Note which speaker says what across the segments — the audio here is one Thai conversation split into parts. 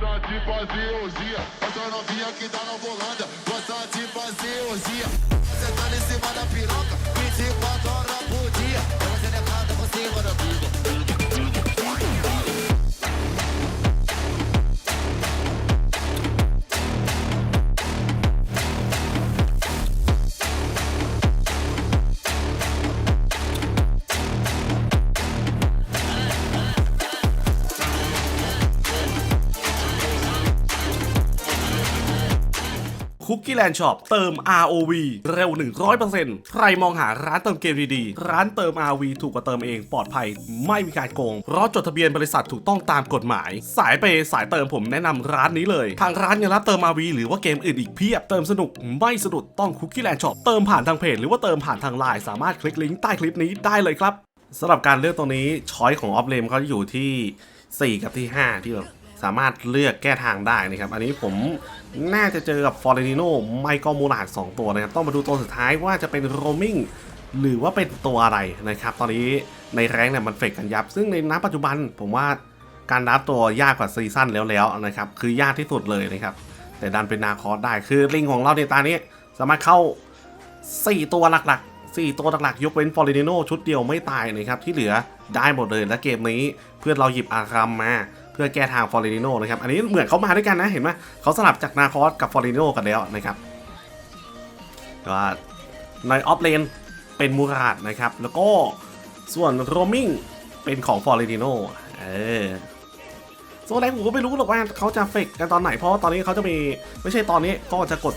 Speaker 1: Gosta de fazer orgia, essa novinha que tá na volanda. Gosta de fazer orgia. Você tá em cima da piroca, 24 horas por dia. É você decada por cima da tudo.
Speaker 2: คุกกี้แลนด์ช็อปเติม ROV เร็ว 100%ใครมองหาร้านเติมเกมดีๆ ร้านเติม ROV ถูกกว่าเติมเองปลอดภัย ไม่มีการโกง เพราะจดทะเบียนบริษัทถูกต้องตามกฎหมาย สายเปสายเติมผมแนะนำร้านนี้เลย ทางร้านยังรับเติม ROV หรือว่าเกมอื่นอีกเพียบเติมสนุกไม่สะดุดต้องคุกกี้แลนด์ช็อปเติมผ่านทางเพจหรือว่าเติมผ่านทางไลน์สามารถคลิกลิงก์ใต้คลิปนี้ได้เลยครับสำหรับการเลือกตรงนี้ช้อยของออฟเลมเขาอยู่ที่ 4 กับที่ 5 ที่แบบ สามารถเลือกแก้ทางได้นะครับ อันนี้ผมน่าจะเจอกับฟอร์เรนิโนไม่ก็มูลาด2ตัวนะครับ ต้องมาดูตัวสุดท้ายว่าจะเป็นโรมิงหรือว่าเป็นตัวอะไรนะครับ ตอนนี้ในแรงเนี่ยมันเฟกกันยับ ซึ่งในนับปัจจุบันผมว่าการรับตัวยากกว่าซีซั่นแล้วแล้วๆนะครับ คือยากที่สุดเลยนะครับ แต่ดันเป็นนาคอสได้ คือลิงของเราในตานี้สามารถเข้า 4 ตัวหลักๆ 4 ตัวหลักๆ ยกเว้นฟอร์เรนิโนชุดเดียวไม่ตายนะครับ ที่เหลือได้หมดเลย และเกมนี้เพื่อนเราหยิบอารัมมา เพื่อแก้ทางฟอร์เรนิโนนะครับ อันนี้เหมือนเขามาด้วยกันนะเห็นไหมเขาสลับจากนาคอสกับฟอร์เรนิโนกันแล้วนะครับก็ในออฟเลนเป็นมูราดนะครับ แล้วก็ส่วนโรมิงเป็นของฟอร์เรนิโนเออโซแรงผมก็ไม่รู้หรอกว่าเขาจะเฟกกันตอนไหนเพราะาตอนนี้เขาจะมีไม่ใช่ตอนนี้ก็จะกด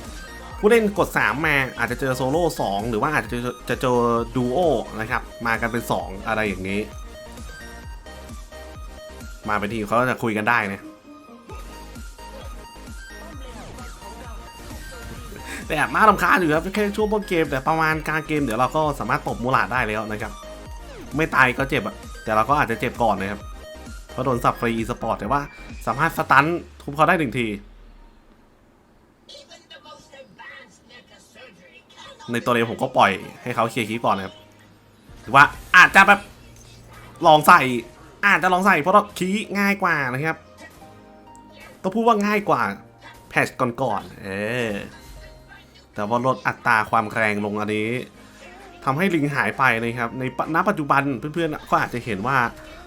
Speaker 2: 3 ผู้เล่นกด 3 มาอาจจะเจอโซโล่2หรือว่าอาจจะเจอจะเจอดูโอนะครับมากันเป็น 2 อะไรอย่างนี้ มาเป็นทีมเขาจะคุยกันได้นะแต่แอบน่าลำคาญอยู่ครับแค่ช่วงต้นเกม แต่ประมาณกลางเกมเดี๋ยวเราก็สามารถตบมูลาดได้แล้วนะครับ ไม่ตายก็เจ็บอะแต่เราก็อาจจะเจ็บก่อนนะครับเพราะโดนสับฟรีอีสปอร์ตแต่ว่าสามารถสตันทุบเขาได้หนึ่งที ในตัวเดียวผมก็ปล่อยให้เขาเคลียร์คีปก่อนนะครับหรือว่าอาจจะแบบลองใส่ อาจจะลองใส่เพราะว่าคีย์ง่ายกว่านะครับต้องพูดว่าง่ายกว่าแพชก่อนๆเออแต่ว่าลดอัตราความแรงลงอันนี้ทำให้ลิงหายไปนะครับในณปัจจุบันเพื่อนๆก็อาจจะเห็นว่า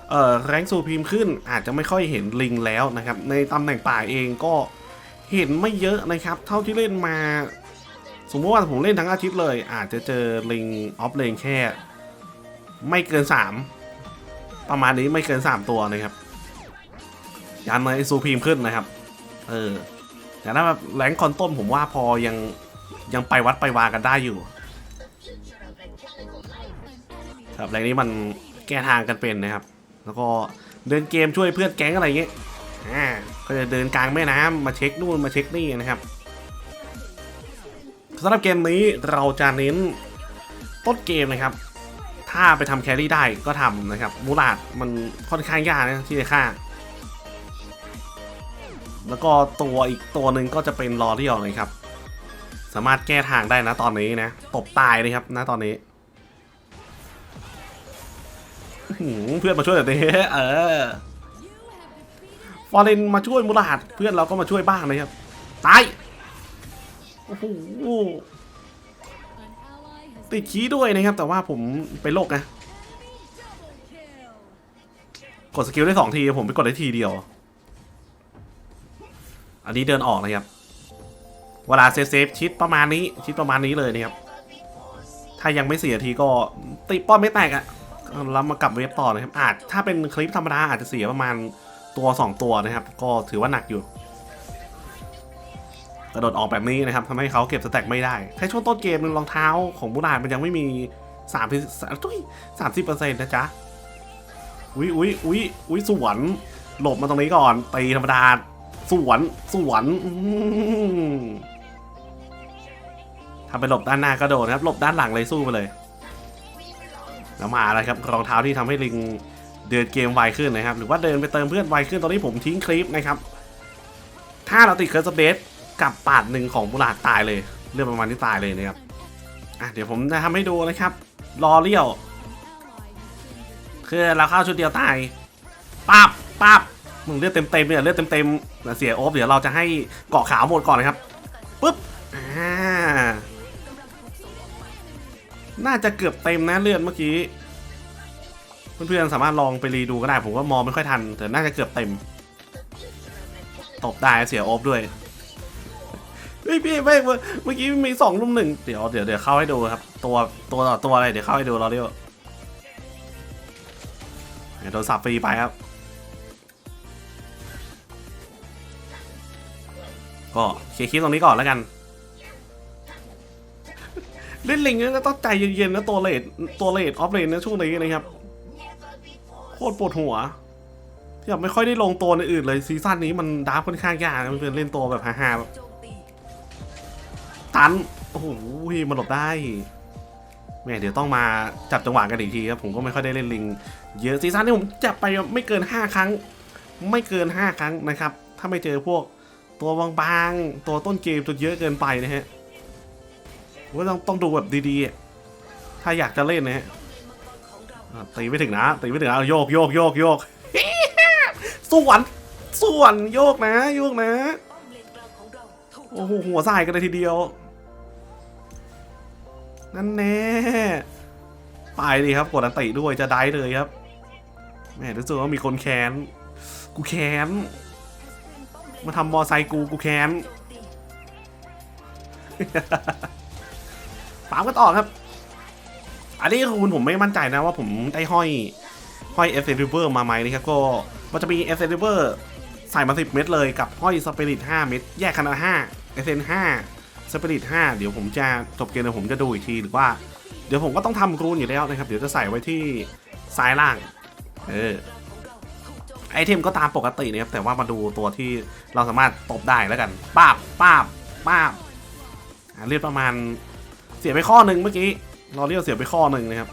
Speaker 2: เออแรงสูพีมขึ้นอาจจะไม่ค่อยเห็นลิงแล้วนะครับ ในตำแหน่งป่าเองก็เห็นไม่เยอะนะครับ เท่าที่เล่นมา สมมติว่าผมเล่นทั้งอาทิตย์เลย อาจจะเจอลิงออฟเลนแค่ ไม่เกิน 3 ประมาณนี้ไม่เกิน 3 ตัวนะครับยันในซูพีมขึ้นนะครับ เออแต่ถ้าแบบแรงคอนต้นผมว่าพอยังยังไปวัดไปวากันได้อยู่ ครับแรงนี้มันแก้ทางกันเป็นนะครับ แล้วก็เดินเกมช่วยเพื่อนแก๊งอะไรเงี้ยอ่าก็จะเดินกลางแม่น้ำมาเช็คนู่นมาเช็คนี่นะครับสำหรับเกมนี้เราจะเน้นต้นเกมนะครับ ถ้าไปทำแครี่ได้ก็ทำนะครับมูลาดมันค่อนข้างยากนะที่จะฆ่า แล้วก็ตัวอีกตัวหนึ่งก็จะเป็นลอเรียลนะครับ สามารถแก้ทางได้นะตอนนี้นะตบตายเลยครับนะตอนนี้เพื่อนมาช่วยแบบนี้เออฟอร์เรนมาช่วยมูลาดเพื่อนเราก็มาช่วยบ้างนะครับตายโอ้โห ติดขี้ด้วยนะครับ แต่ว่าผมเป็นโรคนะ กดสกิลได้สองที ผมไปกดได้ทีเดียว อันนี้เดินออกนะครับ เวลาเซฟเซฟชิดประมาณนี้ ชิดประมาณนี้เลยนะครับ ถ้ายังไม่เสียทีก็ติป้อมไม่แตกอะ่ะแล้วมากลับเวฟต่อนะครับ อาจถ้าเป็นคลิปธรรมดาอาจจะเสียประมาณตัว 2 ตัวนะครับ ก็ถือว่าหนักอยู่ กระโดดออกแบบนี้นะครับทำให้เขาเก็บสแต็กไม่ได้แค่ช่วงต้นเกมรองเท้าของบุราณมันยังไม่มีสามตุ้ยสามสิบเปอร์เซ็นต์นะจ๊ะอุ้ยอุ้ยอุ้ยอุ้ยสวน หลบมาตรงนี้ก่อนตีธรรมดาสวนสวนทำไปหลบด้านหน้าก็โดนครับ หลบด้านหลังเลยสู้ไปเลย แล้วมาแล้วครับรองเท้าที่ทำให้ลิงเดินเกมไวขึ้นนะครับ หรือว่าเดินไปเติมเพื่อนไวขึ้นตอนนี้ผมทิ้งคลิปนะครับ ถ้าเราติดเคิร์สเบส กับปาดหนึ่งของบุราดตายเลย เรื่องประมาณนี้ตายเลยนะครับอะเดี๋ยวผมจะทำให้ดูนะครับรอเลี้ยวคือเราเข้าชุดเดียวตายปั๊บปั๊บมึงเลือดเต็มๆเนี่ยเลือดเต็มๆนะเสียโอ๊บเดี๋ยวเราจะให้เกาะขาวหมดก่อนนะครับปุ๊บอ่าน่าจะเกือบเต็มนะเลือดเมื่อกี้เพื่อนๆสามารถลองไปรีดูก็ได้ผมว่ามองไม่ค่อยทัน แต่น่าจะเกือบเต็ม ตบได้เสียโอ๊บด้วย พี่ไม่เมื่อเมื่อกี้มีสองลุมหนึ่งเดี๋ยวเดี๋ยวเดี๋ยวเข้าให้ดูครับ ตัวตัวต่อตัวอะไรเดี๋ยวเข้าให้ดูเราเรียกเดี๋ยวโดนสับฟรีไปครับ ก็เคลียร์คลิปตรงนี้ก่อนแล้วกัน เล่นลิงเนี่ต้องใจเย็นๆนะตัวเลดตัวเลดออฟเลนนะช่วงนี้นะครับโคตรปวดหัวที่แบบไม่ค่อยได้ลงตัวในอื่นเลยซีซั่นนี้มันดาร์ค่อนข้างยากมันเป็นเล่นตัวแบบฮาๆแบบ ตัน โอ้โหมันหลบได้แม่เดี๋ยวต้องมาจับจังหวะกันอีกทีครับ ผมก็ไม่ค่อยได้เล่นลิง เยอะซีซั่นนี้ผมจับไปไม่เกิน 5 ครั้ง ไม่เกิน 5 ครั้งนะครับ ถ้าไม่เจอพวกตัวบางๆ ตัวต้นเกมตัวเยอะเกินไปนะฮะว่าต้องต้องดูแบบดีๆ ถ้าอยากจะเล่นนะฮะตีไม่ถึงนะตีไม่ถึงนะเอาโยกโยกโยกโยกส่วนส่วนโยกนะ โยกนะ โอ้โหหัวใส่กันเลยทีเดียว นั่นแน่ไปดีครับกดอันติด้วยจะได้เลยครับแม่รู้สึกว่ามีคนแค้น กูแค้น มาทำมอไซค์กูกูแค้นฟาร์มกันต่อครับ อันนี้คือคุณผมไม่มั่นใจนะว่าผมได้ห้อย ห้อย f อ r i v e r มาไหมนะครับ ก็มันจะมี f อ r i v e r ใส่มา10เม็ดเลยกับห้อย Spirit 5เม็ดแยกขนาด5เอสเซน5 5 s n 5 Spirit 5เดี๋ยวผมจะจบเกมเดี๋ยวผมจะดูอีกทีหรือว่า เดี๋ยวผมก็ต้องทำกรูนอยู่แล้วนะครับ เดี๋ยวจะใส่ไว้ที่ซ้ายล่าง เออไอเทมก็ตามปกตินะครับแต่ว่ามาดูตัวที่เราสามารถตบได้แล้วกันป้าบป้าบป้าบเรียกประมาณเสียไปข้อหนึ่งเมื่อกี้เราเรียกเสียไปข้อหนึ่งนะครับ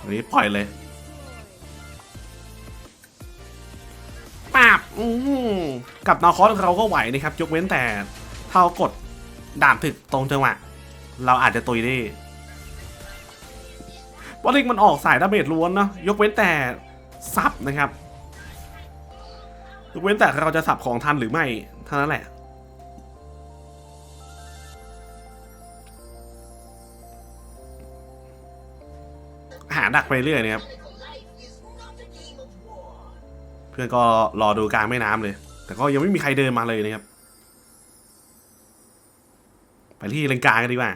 Speaker 2: อันนี้ปล่อยเลยาบอืกับนาคอสเราก็ไหวนะครับ ยกเว้นแต่ถ้าเรากดดานถึกตรงจังหวะ เราอาจจะตุยได้บอลลิงมันออกสายดาเมจล้วนเนาะยกเว้นแต่ซับนะครับยกเว้นแต่เราจะสับของทันหรือไม่เท่านั้นแหละหาดักไปเรื่อยนะครับ พื่อนก็รอดูกลางแม่น้ำเลย แต่ก็ยังไม่มีใครเดินมาเลยนะครับ ไปที่เลนกลางกันดีกว่า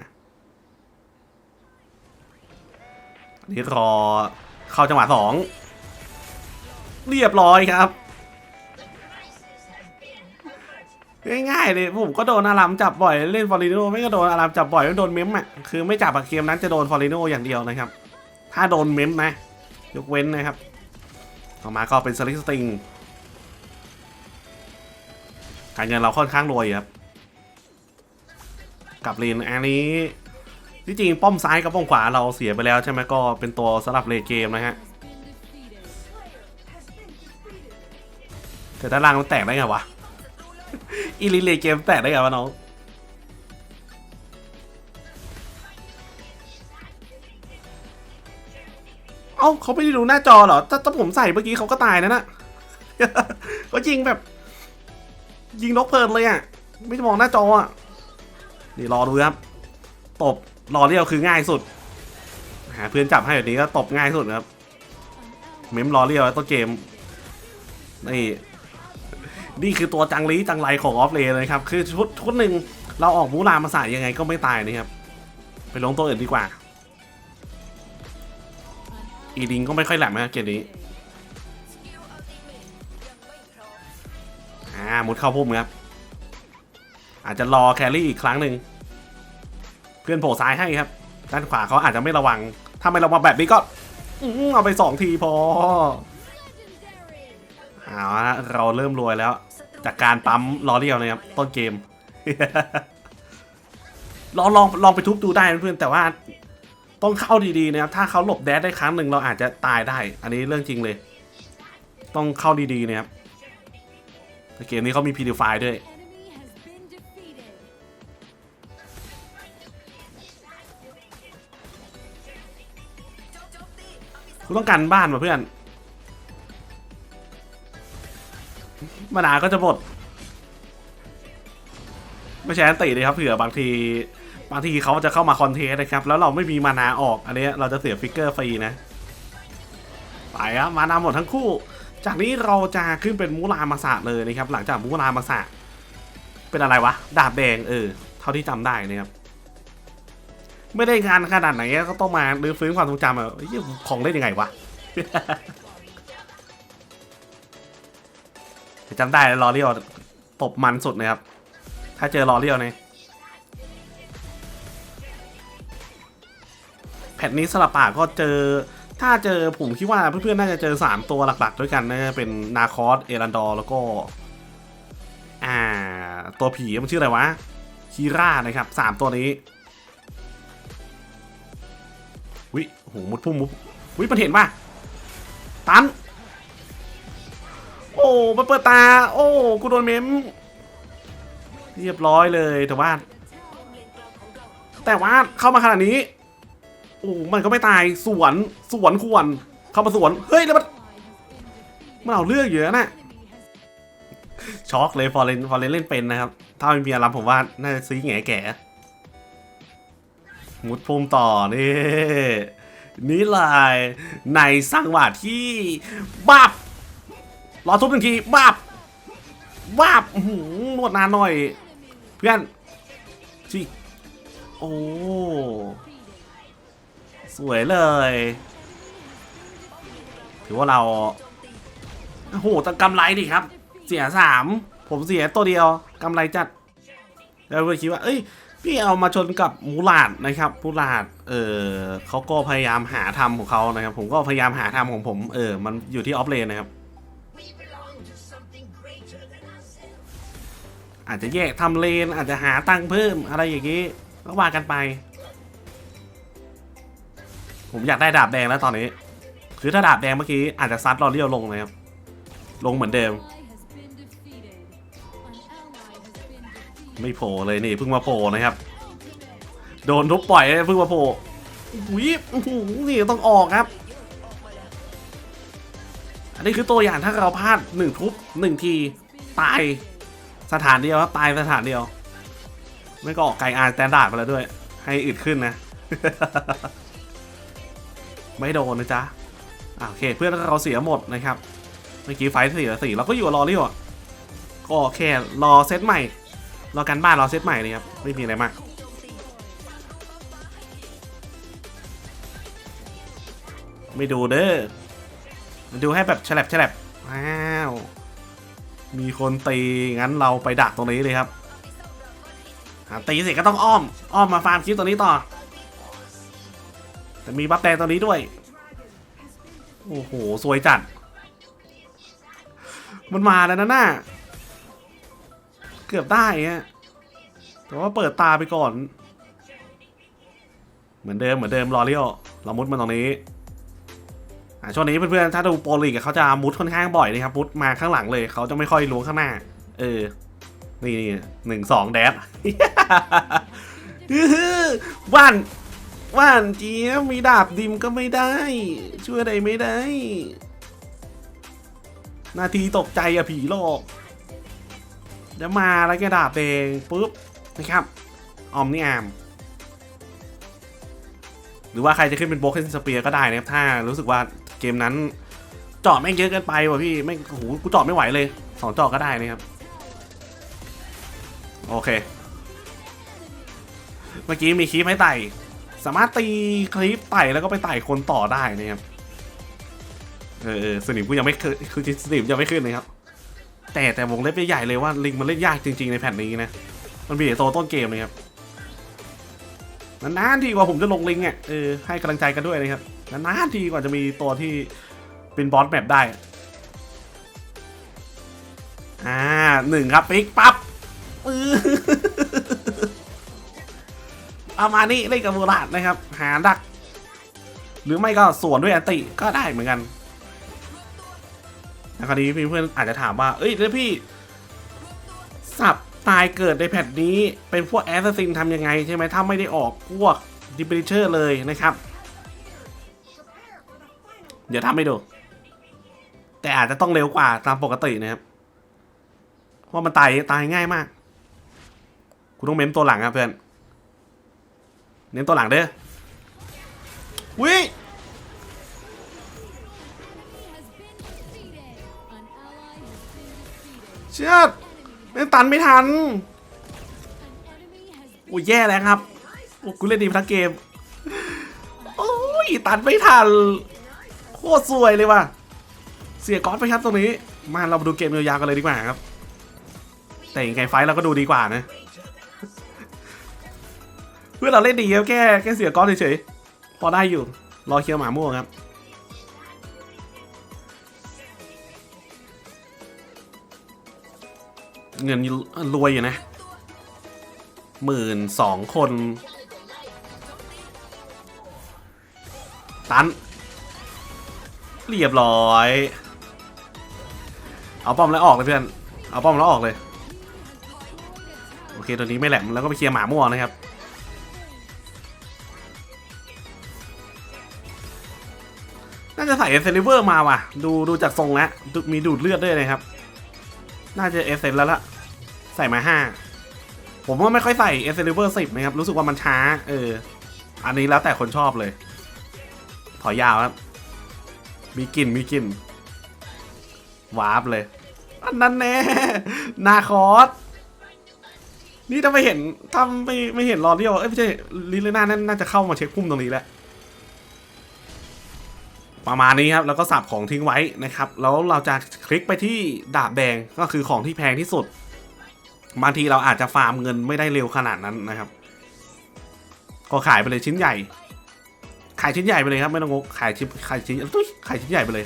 Speaker 2: อันนี้รอเข้าจังหวะสองเรียบร้อยครับ ง่ายๆเลยผมก็โดนอารามจับบ่อยเล่นฟอริโนไม่ก็โดนอารามจับบ่อยไม่โดนเมมอะคือไม่จับอะเกมนั้นจะโดนฟอริโนอย่างเดียวนะครับ ถ้าโดนเมมนะ ยกเว้นนะครับ ต่อมาก็เป็นสลิสติงการเงินเราค่อนข้างรวยครับ กับเลนอันนี้ที่จริงป้อมซ้ายกับป้อมขวาเราเสียไปแล้วใช่ไหมก็เป็นตัวสลับเลนเกมนะฮะแต่ด้านล่างมันแตกได้ไงวะอีลิเลเกมแตกได้ไงวะน้อง เอ้าเขาไม่ได้ดูหน้าจอเหรอ ถ้าถ้าผมใส่เมื่อกี้เขาก็ตายนะน่ะก็ยิงแบบ ยิงนกเพลินเลยอะ ไม่มองหน้าจออะ นี่รอดูครับ ตบรอเรียวคือง่ายสุด หาเพื่อนจับให้แบบนี้ก็ตบง่ายสุดครับ เมมรอเรียวต้นเกม นี่ นี่คือตัวจังลีจังไรของออฟเลนเลยครับ คือชุดชุดหนึ่งเราออกมูลามาใส่ยังไงก็ไม่ตายนะครับ ไปลงตัวอื่นดีกว่า อีดิงก็ไม่ค่อยแหลมนะเกมนี้อ่ามุดเข้าพุ่มครับ อาจจะรอแครี่อีกครั้งหนึ่งเพื่อนโผล่ซ้ายให้ครับ ด้านขวาเขาอาจจะไม่ระวัง ถ้าไม่ระวังแบบนี้ก็อเอาไปสองทีพอเอาละเราเริ่มรวยแล้ว จากการปั๊มลอเรียวนะครับต้นเกมลองลองลองไปทุบดูได้เพื่อนแต่ว่า ต้องเข้าดีๆนะครับ ถ้าเขาหลบแดดได้ครั้งหนึ่งเราอาจจะตายได้ อันนี้เรื่องจริงเลย ต้องเข้าดีๆนะครับต่เกมนี้เขามีพีดิฟด้วย
Speaker 3: Enemy has been defeated.
Speaker 2: กูต้องการบ้านมาเพื่อนมานาก็จะหมดไม่ใช่อันติเลยครับเผื่อบางที บางทีเขาจะเข้ามาคอนเทสต์นะครับ แล้วเราไม่มีมานาออก อันนี้เราจะเสียฟิกเกอร์ฟรีนะ ไปครับมานาหมดทั้งคู่ จากนี้เราจะขึ้นเป็นมูรามาสะเลยนะครับ หลังจากมูรามาสะเป็นอะไรวะ ดาบแดงเออ เท่าที่จำได้นะครับ ไม่ได้งานขนาดไหนก็ต้องมารื้อฟื้นความทรงจำอะเฮ้ยของเล่นยังไงวะจำได้ลอเรียวตบมันสุดนะครับ ถ้าเจอลอเรียวเนี่ย ผ่นนี้สลับปากก็เจอ ถ้าเจอผมคิดว่าเพื่อนๆน่าจะเจอ 3 ตัวหลักๆ ด้วยกันนะเป็นนาคอสเอรันดอร์แล้วก็ อ่า ตัวผีมันชื่ออะไรวะคีร่านะครับ 3 ตัวนี้วิโหมุดพุ่มมุดวิมันเห็นป่ะตัน โอ้มันเปิดตา โอ้กูโดนเมมเรียบร้อยเลยแต่ว่า แต่ว่าเข้ามาขนาดนี้ โอ้มันก็ไม่ตายสวนสวนควรเข้ามาสวน เฮ้ยแล้วมันมันเอาเรื่องเยอะนะช็อกเลยฟอร์เรนฟอร์เรนเล่นเป็นนะครับ ถ้าไม่มีอารมผมว่าน่าจะซื้อแง่แก่มุดภูมิต่อนี่นี่เลยในสังหวะที่บับรอทุบหนึ่งทีบับบับหืนวดนานหน่อย เพื่อนจิโอ้ สวยเลย ถือว่าเรา โอ้โหแต่กำไรดิครับ เสียสาม ผมเสียตัวเดียวกำไรจัด แล้วก็คิดว่า เอ้ย พี่เอามาชนกับมูลาดนะครับ มูลาด เออเขาก็พยายามหาทำของเขานะครับ ผมก็พยายามหาทำของผม เออ มันอยู่ที่ออฟเลนนะครับอาจจะแยกทำเลนอาจจะหาตังค์เพิ่มอะไรอย่างนี้ก็ว่ากันไป ผมอยากได้ดาบแดงแล้วตอนนี้ คือถ้าดาบแดงเมื่อกี้อาจจะซัดลอเรียวลงนะครับ ลงเหมือนเดิม ไม่โผล่เลยนี่เพิ่งมาโผล่นะครับ โดนทุบปล่อยเพิ่งมาโผล่อื้อหือนี่ต้องออกครับ อันนี้คือตัวอย่างถ้าเราพลาดหนึ่งทุบหนึ่งทีตายสถานเดียวครับตายสถานเดียว ไม่ก็ออกไกลอาร์แตนดาร์ดไปแล้วด้วย ให้อึดขึ้นนะ ไม่โดนนะจ๊ะอ่าโอเคเพื่อนเราเสียหมดนะครับ เมื่อกี้ไฟท์สี่ต่อสี่เราก็อยู่กับรอเรียวอะก็แค่รอเซตใหม่ รอกันบ้านรอเซตใหม่เลยครับไม่มีอะไรมากไม่ดูเด้อมาดูให้แบบฉลับฉลับอ้าว มีคนตี งั้นเราไปดักตรงนี้เลยครับตีเสร็จก็ต้องอ้อม อ้อมมาฟาร์มคลิปตัวนี้ต่อ แต่มีบัฟแดงตัวนี้ด้วย โอ้โห สวยจัด มันมาแล้วนะน่าเกือบได้ฮะแต่ว่าเปิดตาไปก่อน เหมือนเดิมเหมือนเดิมรอเลี้ยวเรามุดมาตรงนี้อ่าช่วงนี้เพื่อนๆ ถ้าดูโปรลีกเขาจะมุดค่อนข้างบ่อยนะครับ มุดมาข้างหลังเลยเขาจะไม่ค่อยล้วงข้างหน้า เออ นี่นี่หนึ่งสองแดดอื้อหือว่าน ว่านเจี๊ยบมีดาบดิมก็ไม่ได้ ช่วยอะไรไม่ได้ นาทีตกใจอะผีหลอกเดี๋ยวมาแล้วแกดาบแดงปุ๊บนะครับออมนี่อามหรือว่าใครจะขึ้นเป็นโบ k เ n นสเปียร์ก็ได้นะครับถ้ารู้สึกว่าเกมนั้นจาะแม่งเยอะเกินไปว่ะพี่แม่งโอ้โหกูจาะไม่ไหวเลยสองจาะก็ได้นะครับ โอเค เมื่อกี้มีคลิปให้ไต่ สามารถตีคลิปไต่แล้วก็ไปไต่คนต่อได้นะครับเออสนิมกูยังไม่เคยคือสนิมยังไม่ขึ้นนะครับ แต่แต่วงเล็บใหญ่ๆเลยว่าลิงมันเล่นยากจริง ๆในแผ่นนี้นะ มันมีแต่ตัวต้นเกมเลยครับนานๆทีกว่าผมจะลงลิงก์อะเออให้กำลังใจกันด้วยนะครับนานๆทีกว่าจะมีตัวที่เป็นบอสแมปได้ อ่าหนึ่งครับปิ๊กปั๊บปื้อ เอามานี่เล่นกับโบราณนะครับ หาดัก หรือไม่ก็สวนด้วยอันติก็ได้เหมือนกันแล้วคราวนี้เพื่อนๆอาจจะถามว่า เอ้ยแล้วพี่ สับตายเกิดในแพทนี้เป็นพวกแอสซินทำยังไงใช่ไหมถ้าไม่ได้ออกพวกดิบริเชอร์เลยนะครับ เดี๋ยวทำให้ดู แต่อาจจะต้องเร็วกว่าตามปกตินะครับเพราะมันตายตายง่ายมาก คุณต้องเม้มตัวหลังครับเพื่อน เน้นตัวหลังเด้อวิเชื่อดเล่นตันไม่ทัน โอ้ยแย่แล้วครับ โอ้กูเล่นดีทั้งเกม โอ้ยตันไม่ทัน โคตรสวยเลยว่ะ เสียก๊อตไปครับตรงนี้ มาเรามาดูเกมยาวๆกันเลยดีกว่าครับ แต่ยังไงไฟท์เราก็ดูดีกว่านะ พื่อนเราเล่นดีครับแค่แค่เสียก๊อตเฉยๆพอได้อยู่รอเคลียร์หมาม่วงครับเงินรวยอยู่นะหมื่นสองคน ตัน เรียบร้อย เอาป้อมแล้วออกเลยเพื่อน เอาป้อมแล้วออกเลย โอเค ตัวนี้ไม่แหลมแล้วก็ไปเคลียร์หมาม่วงนะครับ ส่เอเซนลิเวอร์มาว่ะ ดูดูจากทรงแล้วมีดูดเลือดด้วยนะครับ น่าจะเอเซนแล้วล่ะ ใส่มาห้าผมว่าไม่ค่อยใส่เอเซนลิเวอร์สิบนะครับ รู้สึกว่ามันช้า เออ อันนี้แล้วแต่คนชอบเลย ถอยยาวครับมีกลิ่นมีกลิ่นวาร์ปเลย อันนั้นแน่นาคอสนี่ถ้าไม่เห็นถ้าไม่ไม่เห็นรอเรียวเอ้ยไม่ใช่ลิเลน่าน่าจะเข้ามาเช็คพุ่มตรงนี้แหละ ประมาณนี้ครับแล้วก็สับของทิ้งไว้นะครับ แล้วเราจะคลิกไปที่ดาบแดงก็คือของที่แพงที่สุดบางทีเราอาจจะฟาร์มเงินไม่ได้เร็วขนาดนั้นนะครับ ก็ขายไปเลยชิ้นใหญ่ ขายชิ้นใหญ่ไปเลยครับไม่ต้องงกขายชิ้นขายชิ้นตุ้ยขายชิ้นใหญ่ไปเลย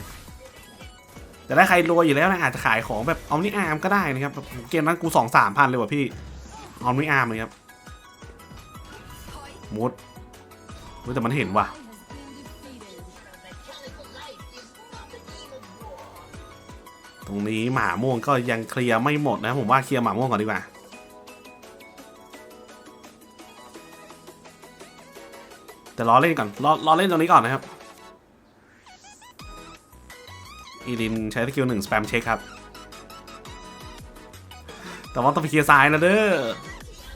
Speaker 2: แต่ถ้าใครรวยอยู่แล้วนะอาจจะขายของแบบเอานี่อาร์มก็ได้นะครับเกมนั้นกูสองสามพันเลยว่ะพี่เอานี่อาร์มเลยครับมุดแต่มันเห็นว่ะ ตรงนี้หมาม่วงก็ยังเคลียร์ไม่หมดนะผมว่าเคลียร์หมาม่วงก่อนดีกว่าแต่รอเล่นก่อนรอรอเล่นตรงนี้ก่อนนะครับอีลินใช้สกิลหนึ่งสแปมเช็คครับ แต่ว่าต้องไปเคลียร์ซ้ายนะเด้อ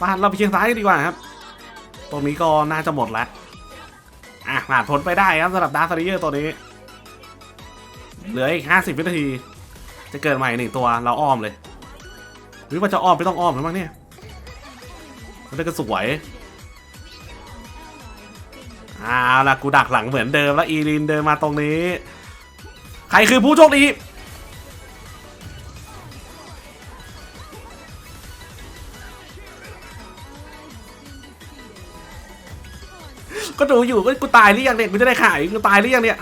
Speaker 2: มาเราไปเคลียร์ซ้ายดีกว่าครับ ตรงนี้ก็น่าจะหมดแล้วอะผ่านพ้นไปได้ครับสำหรับดาร์คเยอร์ตัวนี้ เหลืออีกห้าสิบวินาที จะเกิดใหม่หนึ่งตัวเราอ้อมเลยหรือว่าจะอ้อมไม่ต้องอ้อมหรือมั้งเนี่ยมันได้ก็สวยเอาล่ะกูดักหลังเหมือนเดิมแล้วอีลินเดินมาตรงนี้ ใครคือผู้โชคดีก็ดูอยู่ก็กูตายหรือยังเนี่ยกูจะได้ขายกูตายหรือยังเนี่ย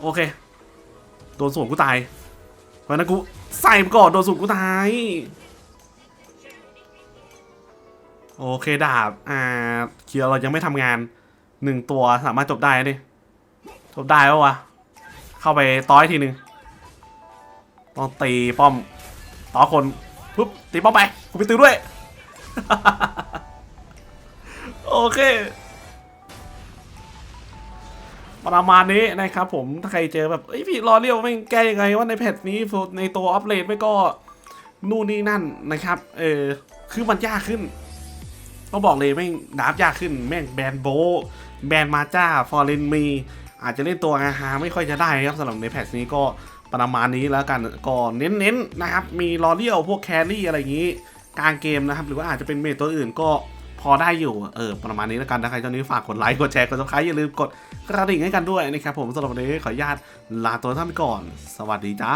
Speaker 2: โอเค ดนสวนกูตายเพราะนั้นกูใส่ก่อนโดนสวนกูตาย โอเคดาบ อ่าเคียวเรายังไม่ทำงานหนึ่งตัวสามารถจบได้นี่จบได้ปะวะ เข้าไปต้อยทีหนึ่งต้องตีป้อมต่อคนปุ๊บตีป้อมไปกูไปตีด้วย โอเค ประมาณนี้นะครับผมถ้าใครเจอแบบเอ้ยพี่รอเรียวไม่แก้ยังไงว่าในแพทนี้ในตัวอัปเดตไม่ก็นู่นนี่นั่นนะครับ เออคือมันยากขึ้นต้องบอกเลยแม่งดาบยากขึ้น แม่งแบนโบ แบนมาจ้า ฟอร์เรนมี อาจจะเล่นตัวอาหาไม่ค่อยจะได้ครับสำหรับในแพทนี้ก็ประมาณนี้แล้วกันก็เน้นๆนะครับ มีรอเรียวพวกแครี่อะไรอย่างนี้กลางเกมนะครับ หรือว่าอาจจะเป็นเมทตัวอื่นก็ พอได้อยู่เออประมาณนี้แล้วกันถ้าใครตอนนี้ฝากกดไลค์กดแชร์กดซับสไครต์อย่าลืมกดกระดิ่งให้กันด้วยนะครับผมสำหรับวันนี้ขออนุญาตลาตัวท่านไปก่อน สวัสดีจ้า